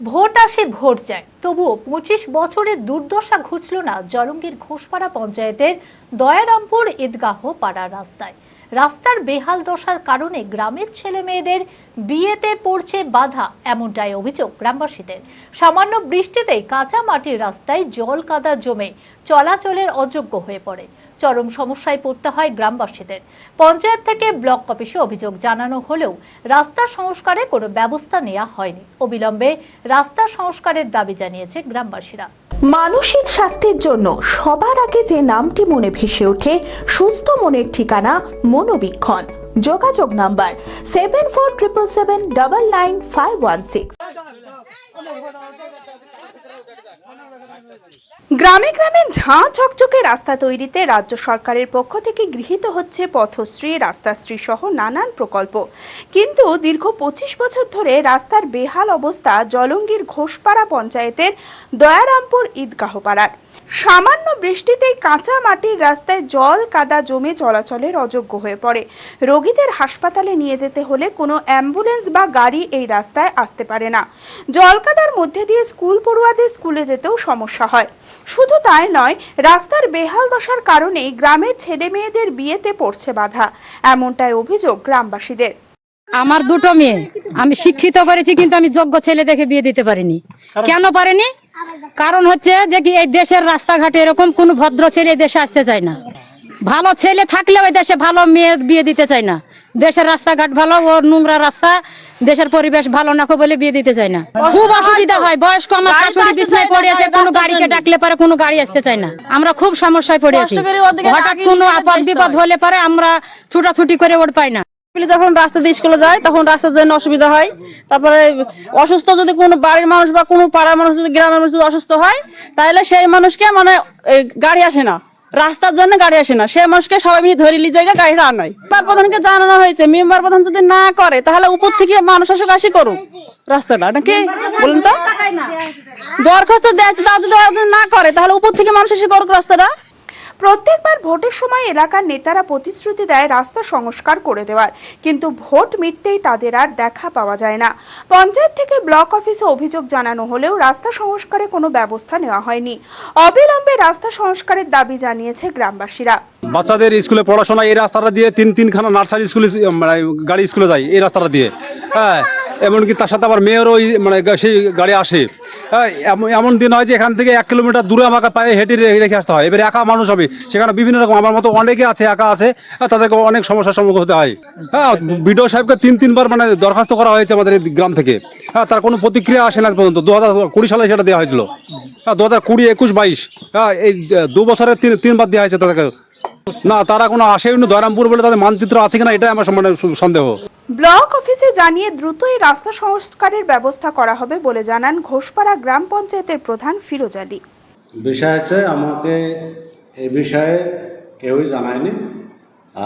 Vote আসে, vote যায়। তবুও পঁচিশ বছরের দুর্দশা ঘুচল না জলঙ্গির ঘোষপাড়া পঞ্চায়েতের দয়ারামপুর ঈদগাহ পাড়া রাস্তায়। রাস্তার বেহাল দশার কারণে গ্রামের ছেলে মেয়েদের বিয়েতে পড়ছে বাধা, এমনটাই অভিযোগ গ্রামবাসীদের। সামান্য বৃষ্টিতেই কাঁচা মাটির রাস্তায় জল কাদা জমে চলাচলের অযোগ্য হয়ে পড়ে। চরম সমস্যায় পড়তে হয় গ্রামবাসীদের। পঞ্চায়েত থেকে ব্লক অফিসে অভিযোগ জানানো হলেও রাস্তা সংস্কারে কোনো ব্যবস্থা নেওয়া হয়নি। অবিলম্বে রাস্তা সংস্কারের দাবি জানিয়েছে গ্রামবাসীরা। মানসিক স্বাস্থ্যের জন্য সবার আগে যে নামটি মনে ভেসে ওঠে, সুস্থ মনের ঠিকানা মনোবীক্ষণ। যোগাযোগ number seven four triple seven double nine five one six গ্রামে গ্রামে ঝাঁ চকচকে রাস্তা তৈরিতে রাজ্য সরকারের পক্ষ থেকে গৃহীত হচ্ছে পথশ্রী রাস্তাশ্রী সহ নানান প্রকল্প। কিন্তু দীর্ঘ পঁচিশ বছর ধরে রাস্তার বেহাল অবস্থা জলঙ্গির ঘোষপাড়া পঞ্চায়েতের দয়ারামপুর ঈদগাহ পাড়ার। সামান্য বৃষ্টিতেই কাঁচা মাটির রাস্তায় জল কাদা জমে চলাচলের অযোগ্য হয়ে পড়ে। রোগীদের হাসপাতালে নিয়ে যেতে হলে কোনো অ্যাম্বুলেন্স বা গাড়ি এই রাস্তায় আসতে পারে না। জল কাদার মধ্যে দিয়ে স্কুল পড়ুয়াদের স্কুলে যেতেও সমস্যা হয়। শুধু তাই নয় রাস্তার বেহাল দশার কারণে গ্রামের ছেলে মেয়েদের বিয়েতে পড়ছে বাধা। এমনটাই অভিযোগ গ্রামবাসীদের। আমার দুটো মেয়ে। আমি শিক্ষিত করেছি কিন্তু আমি যোগ্য ছেলে দেখে বিয়ে দিতে পারিনি। কেন পারিনি? কারণ হচ্ছে যে কি এই দেশের রাস্তাঘাটে এরকম কোন ভদ্র ছেলে এই দেশে আসতে চায় না। ভালো ছেলে থাকলেও এই দেশে ভালো মেয়ে বিয়ে দিতে চায় না। দেশের রাস্তাঘাট ভালো ওর নোংরা রাস্তা দেশের পরিবেশ ভালো না বলে বিয়ে দিতে চায় না। খুব অসুবিধা হয় বয়স্ক আমার শাশুড়ি বিছনায় পড়ে আছে কোনো গাড়িকে ডাকলে পারে কোনো গাড়ি আসতে চায় না। আমরা খুব সমস্যায় পড়ে আছি। হঠাৎ কোনো আপদ বিপদ হলে পারে আমরা ছুটাছুটি করে ওর পাই না। স্কুলে যখন রাস্তা দিয়ে স্কুলে যায়, তখন রাস্তার জন্য অসুবিধা হয়। তারপরে অসুস্থ যদি কোনো বাড়ির মানুষ বা কোনো পাড়ার মানুষ যদি, গ্রামের মানুষ যদি অসুস্থ হয় তাহলে সেই মানুষকে মানে গাড়ি আসে না। রাস্তার জন্য গাড়ি আসে না। সে মানুষকে সবাই মিলে ধরে নিয়ে জায়গা গাড়িটা আনায় মেম্বার প্রধানকে জানানো হয়েছে, মেম্বার প্রধান যদি না করে, তাহলে উপর থেকে মানুষ আসুক আসি করুক। রাস্তাটা, নাকি? বলুন তো। দরখাস্ত দেওয়া তাও যদি না করে, তাহলে উপর থেকে মানুষ এসে করুক রাস্তাটা। প্রত্যেকবার ভোটের সময় এলাকার নেতারা প্রতিশ্রুতি দেয় রাস্তা সংস্কার করে দেওয়ার। কিন্তু ভোট মিটতেই তাদের আর দেখা পাওয়া যায় না। পঞ্চায়েত থেকে ব্লক অফিসে অভিযোগ জানানো হলেও রাস্তা সংস্কারে কোনো ব্যবস্থা নেওয়া হয়নি। অবিলম্বে রাস্তা সংস্কারের দাবি জানিয়েছে গ্রামবাসীরা। বাচ্চাদের স্কুলে পড়াশোনা এই রাস্তাটা দিয়ে তিন তিনখানা নার্সারি স্কুলে মানে গাড়ি স্কুলে যায় এই রাস্তাটা দিয়ে। হ্যাঁ এমনকি তার সাথে আমার মেয়েরও ওই মানে সেই গাড়ি আসে। হ্যাঁ এমন দিন হয় যে এখান থেকে এক কিলোমিটার দূরে আমাকে পায়ে হেঁটে রেখে আসতে হয়। এবারে একা মানুষ হবে। সেখানে বিভিন্ন রকম আমার মতো অনেকে আছে, একা আছে। তাদেরকে অনেক সমস্যার সম্মুখীন হতে হয়। হ্যাঁ বিডিও সাহেবকে তিন তিনবার মানে দরখাস্ত করা হয়েছে আমাদের এই গ্রাম থেকে। হ্যাঁ তার কোনো প্রতিক্রিয়া আসে না পর্যন্ত। দু হাজার কুড়ি সালে সেটা দেওয়া হয়েছিল। হ্যাঁ দু হাজার কুড়ি একুশ বাইশ। হ্যাঁ এই দু বছরের তিন তিনবার দেওয়া হয়েছে তাদেরকে। না, তারা কোনো আসেনি। দয়রামপুর বলে তাদের মানচিত্র আছে কিনা, এটাই আমার মানে সন্দেহ। ব্লক অফিসে জানিয়ে দ্রুত এই রাস্তা সংস্কারের ব্যবস্থা করা হবে বলে জানান ঘোষপাড়া গ্রাম পঞ্চায়েতের প্রধান ফিরোজ আলী। বিষয় হচ্ছে আমাকে এ বিষয়ে কেউই জানায়নি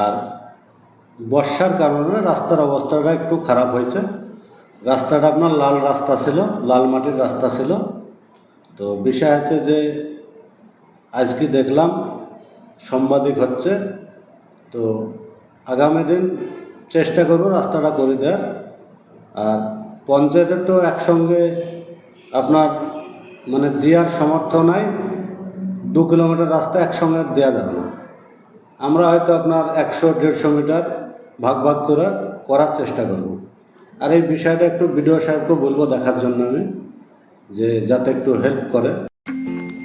আর বর্ষার কারণে রাস্তার অবস্থাটা একটু খারাপ হয়েছে। রাস্তাটা আপনার লাল রাস্তা ছিল, লাল মাটির রাস্তা ছিল। তো বিষয় হচ্ছে যে আজকে দেখলাম, সাংবাদিক হচ্ছে, তো আগামী দিন চেষ্টা করব, রাস্তাটা করে দেওয়ার। আর পঞ্চায়েতের তো একসঙ্গে আপনার মানে দেওয়ার সামর্থ্য নাই, দু কিলোমিটার রাস্তা একসঙ্গে দেওয়া যাবে না। আমরা হয়তো আপনার একশো, দেড়শো মিটার ভাগ ভাগ করে করার চেষ্টা করব। আর এই বিষয়টা একটু বিডিও সাহেবকে বলব দেখার জন্য আমি, যে যাতে একটু হেল্প করে।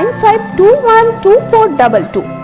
95212422